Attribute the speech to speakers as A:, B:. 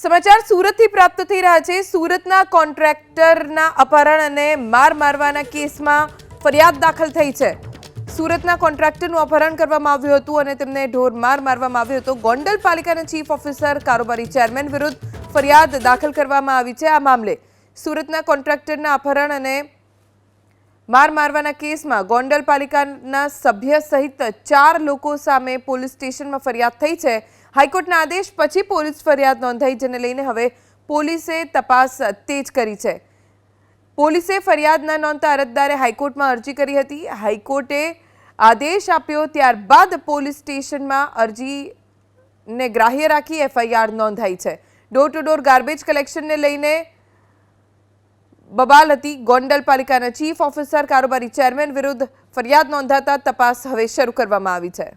A: સમાચાર સુરતથી પ્રાપ્ત થઈ રહ્યા છે. સુરતના કોન્ટ્રાક્ટરના અપહરણ અને માર મારવાના કેસમાં ફરિયાદ દાખલ થઈ છે. સુરતના કોન્ટ્રાક્ટરનું અપહરણ કરવામાં આવ્યું હતું અને તેમને ઢોર માર મારવામાં આવ્યો હતો. ગોંડલ પાલિકાના ચીફ ઓફિસર, કારોબારી ચેરમેન વિરુદ્ધ ફરિયાદ દાખલ કરવામાં આવી છે આ મામલે. સુરતના કોન્ટ્રાક્ટરના અપહરણ અને માર મારવાના કેસમાં ગોંડલ પાલિકાના સભ્ય સહિત ચાર લોકો સામે પોલીસ સ્ટેશનમાં ફરિયાદ થઈ છે. હાઈકોર્ટના આદેશ પછી પોલીસ ફરિયાદ નોંધાઈ જેને લઈને હવે પોલીસે તપાસ તેજ કરી છે. પોલીસે ફરિયાદ ન નોંધતા અરજદારે હાઈકોર્ટમાં અરજી કરી હતી. હાઈકોર્ટે આદેશ આપ્યો ત્યારબાદ પોલીસ સ્ટેશનમાં અરજીને ગ્રાહ્ય રાખી એફઆઈઆર નોંધાઈ છે. ડોર ટુ ડોર ગાર્બેજ કલેક્શનને લઈને બબાલ હતી. ગોંડલ પાલિકાના ચીફ ઓફિસર, કારોબારી ચેરમેન વિરુદ્ધ ફરિયાદ નોંધાતા તપાસ હવે શરૂ કરવામાં આવી છે.